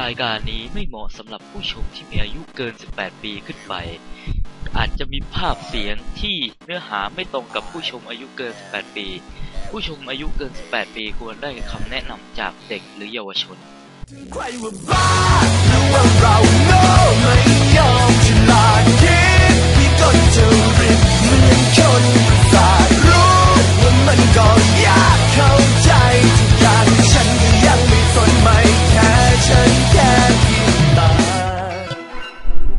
รายการนี้ไม่เหมาะสำหรับผู้ชมที่มีอายุเกิน 18 ปีขึ้นไป อาจจะมีภาพเสียงที่เนื้อหาไม่ตรงกับผู้ชมอายุเกิน 18 ปี ผู้ชมอายุเกิน 18 ปีควรได้คำแนะนำจากเด็กหรือเยาวชน ใครว่าบ้าหรือว่าเราโง่ไม่ยอมฉลาดคิดที่ต้นจะริบเหมือนคน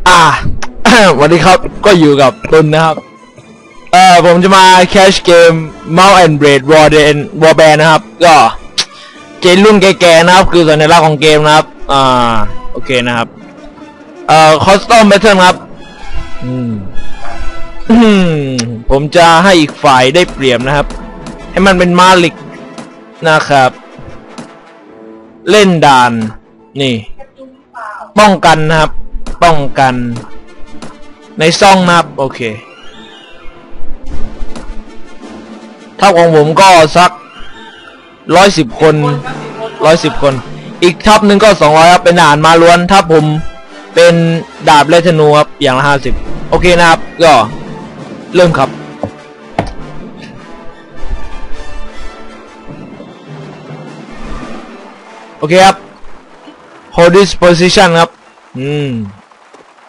อ่า วัสดีครับก็อยู่กับตุนนะครับ เอ่อผมจะมาแคชเกม Mount and Blade Warden Warband นะครับ ก็เกมรุ่นแก่ๆนะครับ คือสัญลักษณ์ของเกมนะครับ อ่า โอเคนะครับ เอ่อ Custom Pattern ครับอืมอืม ผมจะให้อีกฝ่ายได้เปรียบนะครับ ให้มันเป็นมาลิกนะครับ เล่นด่าน นี่ ป้องกันนะครับ ป้องกัน ในซ่องนะครับโอเค ถ้าของผมก็สักร้อยสิบคนร้อยสิบคน อีกทับหนึ่งก็สองร้อยครับเป็นด่านมาล้วนถ้าผมเป็นดาบและธนูครับอย่างละห้าสิบโอเคนะครับ ก็ เริ่มครับโอเคครับ hold this position ครับ อืม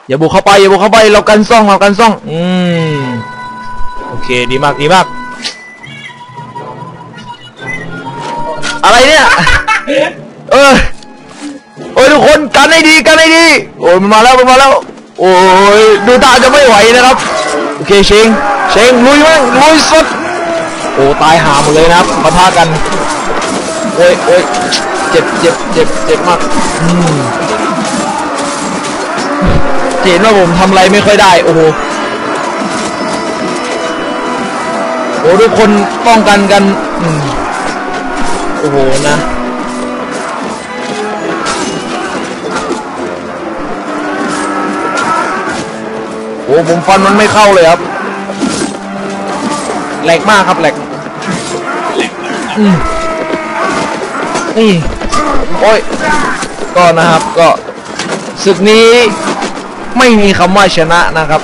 อย่าบุกเข้าไปอย่าบุกเข้าไปเรากันซ่องเรากันซ่อง อืมโอเคดีมากดีมาก อะไรเนี่ย เออโอ้ยทุกคนกันให้ดีกันให้ดี โอ้ยมันมาแล้วมันมาแล้ว โอ้ยดูตาจะไม่ไหวนะครับ โอเคเชงเชงลุยมั้งลุยสุดโอ้ตายหาหมดเลยนะครับมาพากันโอ้ยโอ้ยเจ็บเจ็บเจ็บเจ็บมากอืม เห็นว่าผมทำอะไรไม่ค่อยได้ โอ้โหโอ้ทุกคนป้องกันกันอืมโอ้โหนะโอ้ผมฟันมันไม่เข้าเลยครับแหลกมากครับแหลกอืมนี่โอ้ยก็นะครับก็ศึกนี้ ไม่มีคำว่าชนะนะครับ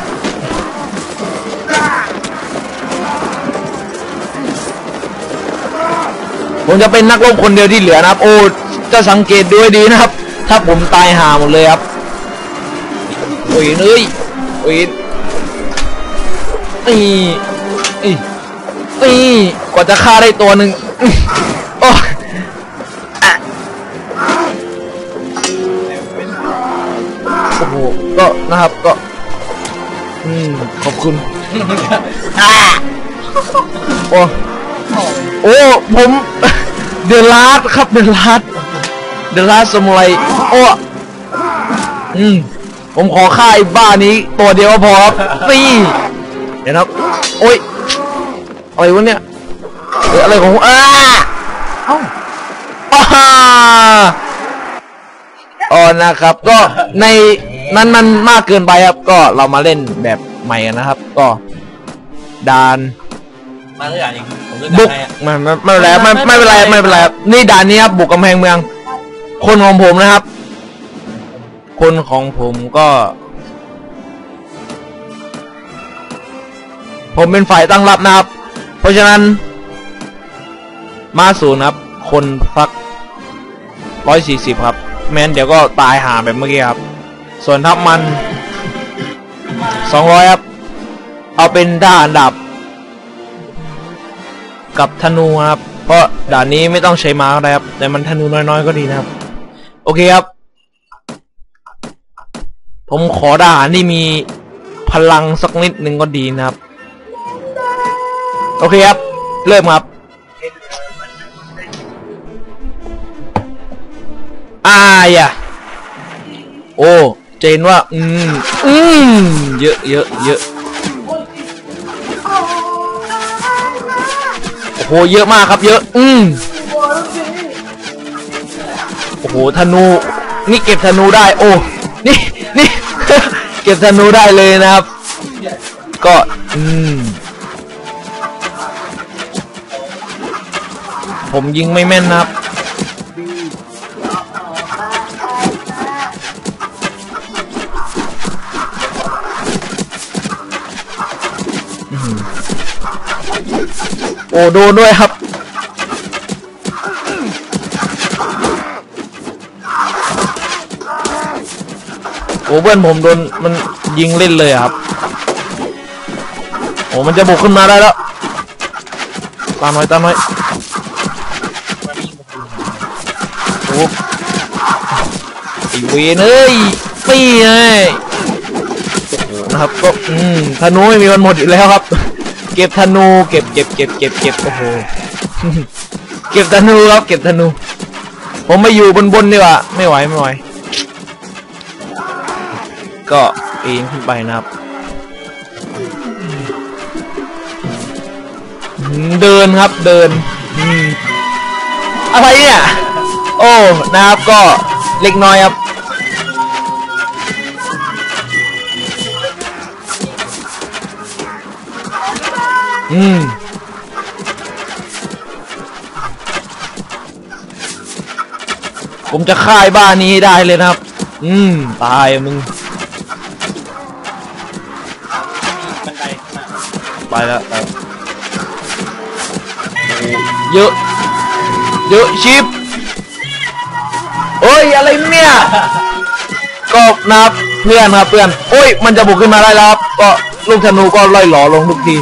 ผมจะเป็นนักรบคนเดียวที่เหลือนะครับ โอ้จะสังเกตด้วยดีนะครับ ถ้าผมตายหาหมดเลยครับโอ้ยเอ้ยโอ้ยนี่นี่นี่กว่าจะฆ่าได้ตัวหนึ่ง นะครับ ก็ อืมขอบคุณอ่าโอ้โอ้ผมเดลาดครับเดลาดเดลาดสมุไรโอ้อืมผมขอฆ่าไอ้บ้านี้ ตัวเดียวก็พอครับสี่เดี๋ยวนะครับ โอ้ยอะไรวะเนี่ยเฮ้ยอะไรของผมอ้าเอ้าอ้าอ๋อนะครับ ก็ใน นั้นมันมากเกินไปครับ ก็เรามาเล่นแบบใหม่กันนะครับ ก็ดานมาเลือกอย่างผมเลือกบุกให้อะไม่ไม่ไม่เป็นไรไม่ไม่เป็นไรไม่เป็นไรครับนี่ด่านนี้ครับบุกกำแพงเมือง คนของผมนะครับ คนของผมก็ ผมเป็นฝ่ายตั้งรับนะครับ เพราะฉะนั้น มาศูนย์ครับ คนสักร้อยสี่สิบครับ แม้นเดี๋ยวก็ตายหาแบบเมื่อกี้ครับ ส่วนทัพมันสองร้อยครับเอาเป็นทหารดับ กับธนูครับ เพราะด่านนี้ไม่ต้องใช้ม้าก็ได้ครับ แต่มันธนูน้อยๆก็ดีนะครับ โอเคครับ ผมขอทหารที่มีพลังสักนิดหนึ่งก็ดีนะครับ โอเคครับ เริ่มครับอ่าอย่าโอ้ เจนว่า อืม อืม เยอะเยอะเยอะโอ้โห เยอะมากครับเยอะ อืม โอ้โห ธนู นี่เก็บธนูได้ โอ้ นี่ นี่ เก็บธนูได้เลยนะครับ ก็ อืม ผมยิงไม่แม่นนะครับ โอ้โดนด้วยครับ โอ้เพื่อนผมโดนมันยิงเล่นเลยครับ โอ้มันจะบุกขึ้นมาได้แล้ว ตามหน่อยตามหน่อยโอ้ไอเวนเอ้ยตีไงโอ้นะครับก็อืมธนูไม่มีวันหมดอีกแล้วครับ ก็บธนูเก็บเก็บเก็บเก็บเก็บโอ้โหเก็บธนูครับเก็บธนู ผมมาอยู่บนบนดีกว่าไม่ไหวไม่ไหวก็ปีนขึ้นไปนะครับ เดินครับเดินอะไรเนี่ยโอ้นะครับก็เล็กน้อยครับ อืมผมจะฆ่าไอ้บ้านนี้ได้เลยนะครับ อืม ตายมึง บันไดมาไปแล้วไปแล้วเยอะ เยอะชิปโอ้ย อะไรเนี่ย ก็นับเพื่อนครับเพื่อน โอ้ย มันจะบุกขึ้นมาได้แล้วครับ ก็ลูกธนูก็ล่อยหลอลงทุกที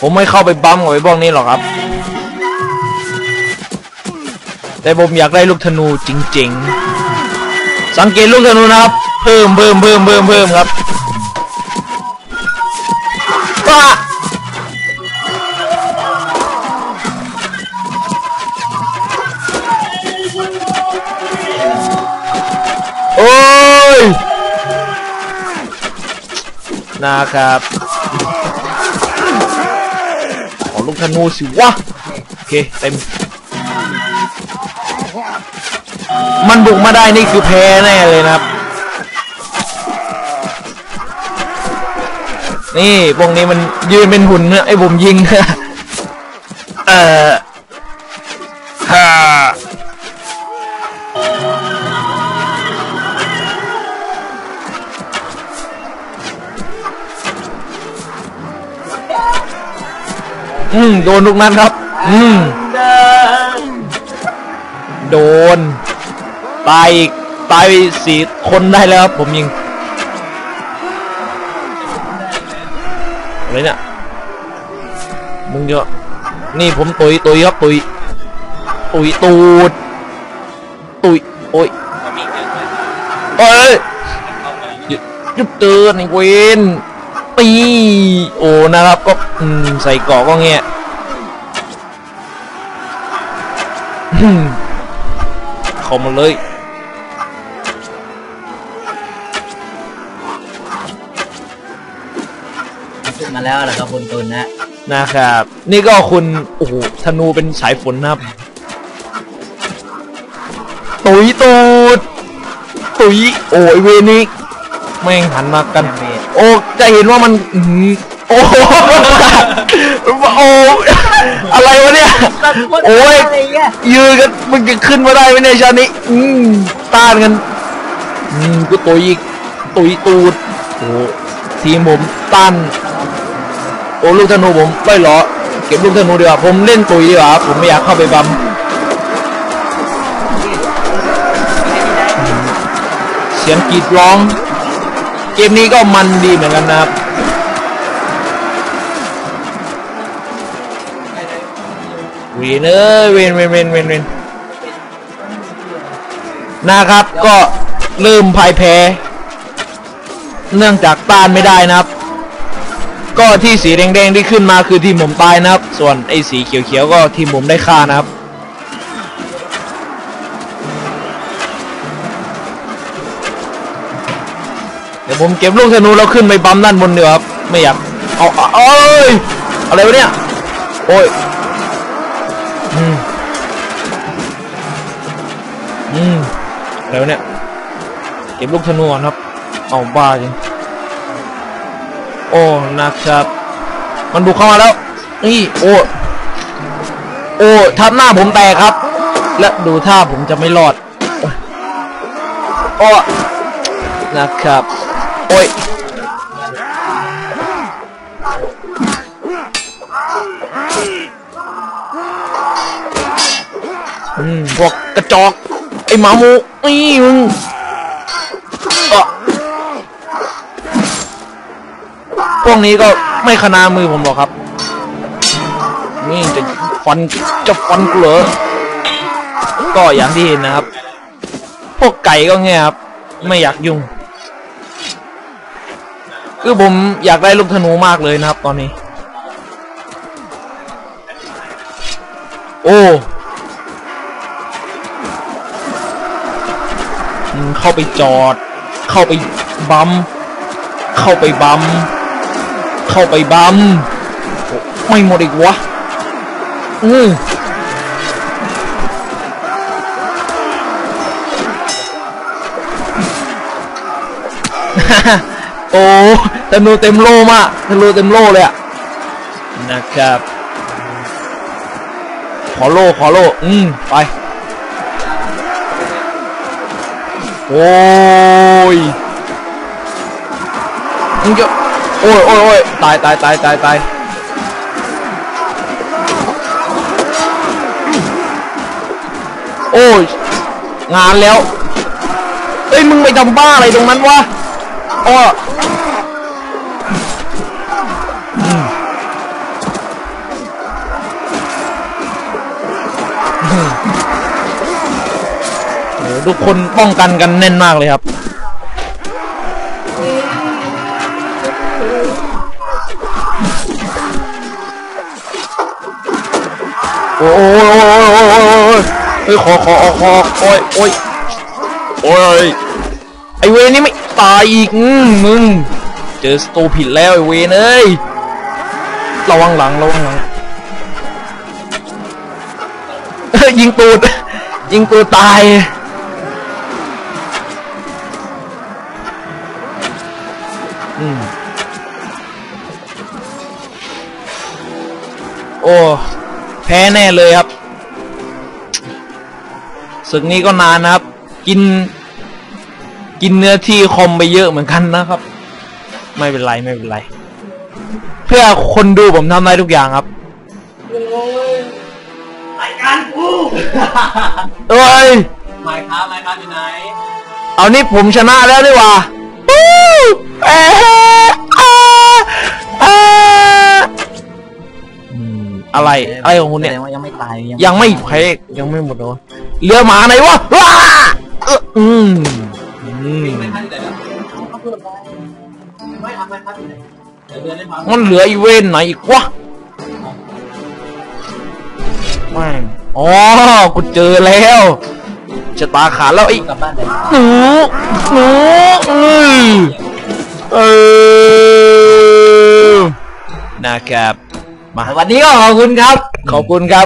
ผมไม่เข้าไปบัมกับไอ้พวกนี้หรอกครับ แต่ผมอยากได้ลูกธนูจริง ๆ สังเกตลูกธนูนะครับ เพิ่มเพิ่มเพิ่มเพิ่มเพิ่มครับว้าโอ้ยนะครับ ขอลูก ธนูสิวะ โอเค เต็ม มันบุกมาได้นี่คือแพ้แน่เลยนะครับ นี่พวกนี้มันยืนเป็นหุ่นนะไอ้ผมยิง อืมโดนทุกนัดครับ อืมโดน ตายอีกตายสี่คนได้แล้วครับผมยิงอะไรเนี่ยมึงเยอะนี่ผมตุยตุยครับตุยตุยตูดตุยโอ้ยเยอะเลยเอ้ยเข้าไปหยุดหยุดเตือนไอ้เวน ตี โอ้นะครับก็อืมใส่เกาะก็เงี้ยอืมเข้ามาเลยขึ้นมาแล้วเหรอครับคุณตุนนะนะครับ นี่ก็คุณ โอ้โหธนูเป็นสายฝนนะครับ ตุยตูด ตุยโอ้ยเวนิก แม่งหันมากัน โอ้จะเห็นว่ามันอื้อหือโอ้โหโอ้อะไรวะเนี่ย โอ้ยยืนกันมึงจะขึ้นมาได้ไหมเนี่ยชาตินี้ อืมต้านกันอืมกูตุยอีกตุยตูดโอ้ทีมผมต้านโอ้ลูกธนูผมไม่หรอเก็บลูกธนูดีกว่าผมเล่นตุยดีกว่าครับผมไม่อยากเข้าไปบัมเสียงกรีดร้องเก มนี้ก็มันดีเหมือนกันนะครับเวนเอ้ยเวนเวนเวนเวนเวนนะครับก็เริ่มพ่ายแพ้ เนื่องจากต้านไม่ได้นะครับ ก็ที่สีแดงๆที่ขึ้นมาคือทีมผมตายนะครับ ส่วนไอ้สีเขียวๆก็ทีมผมได้ฆ่านะครับ ผมเก็บลูกธนูแล้วขึ้นไปปั๊มด้านบนเดี๋ยวครับ ไม่อยากเอาเอาเอ้ยอะไรวะเนี่ย โอ้ยอืมอืมอะไรวะเนี่ย เก็บลูกธนูครับ เอาบ้าจริง โอ้นะครับ มันบุกเข้ามาแล้ว นี่ โอ้ โอ้ทับหน้าผมแตกครับ และดูท่าผมจะไม่รอด โอ้ยโอ้นะครับ โอ้ยพวกกระจอก ไอ้หมาหมูอีมึงพวกนี้ก็ไม่ขนามือผมหรอกครับ นี่จะฟันจะฟันกูเหรอก็อย่างที่เห็นนะครับ พวกไก่ก็เงี้ยครับ ไม่อยากยุ่ง คือผมอยากได้ลูกธนูมากเลยนะครับตอนนี้ โอ้เข้าไปจอด เข้าไปบัมเข้าไปบัมเข้าไปบัมไม่หมดอีกวะอือ โอ้ธนูเต็มโล่มากธนูเต็มโล่เลยอะนะครับ ขอโล่ขอโล่อืมไป โอ้ยมึงจะโอ้ยโอ้ยโอ้ยตายตายตายตายตายโอ้ยงานแล้วเอ้ยมึงไปทำบ้าอะไรตรงนั้นวะอ้ออืมอืม โอ้ทุกคนป้องกันกันแน่นมากเลยครับ โอ้ยโอ้ยโอ้ยโอ้ยโอ้ยโอ้ยเฮ้ยขอขอขอโอ้ยโอ้ยโอ้ยไอเวนี่ไม่ ตายอีกมึง เจอสโตผิดแล้วไอเวนเอ้ยระวังหลังระวังหลังยิงตูด ยิงตูดตายโอ้ แพ้แน่เลยครับศึกนี้ก็นานนะครับ กิน กินเนื้อที่คอมไปเยอะเหมือนกันนะครับ ไม่เป็นไรไม่เป็นไร เพื่อคนดูผมทำได้ทุกอย่างครับรายการกูเอ้ยไมค์ครับไมค์ครับอยู่ไหนเอานี่ผมชนะแล้วดีกว่าวู้เอ๊ะอ่าอ่าอืมอะไรอะไรของคุณเนี่ยแสดงว่ายังไม่ตายยังไม่เพกยังไม่หมดเลยเรือหมาไหนวะว้าเอออืมอื มไม่ทันอยู่ไหนแล้วเขาเพิ่มไปไม่ทำไมครับอยู่ไหนเดี๋ยวเดือนได้มามันเหลืออีเวนไหนอีกวะแม่งอ๋อ กูเจอแล้วชะตาขาดแล้วไอ้กลับบ้านไปหนูหนูอือเออนะครับมาวันนี้ก็ขอบคุณครับ ขอบคุณครับ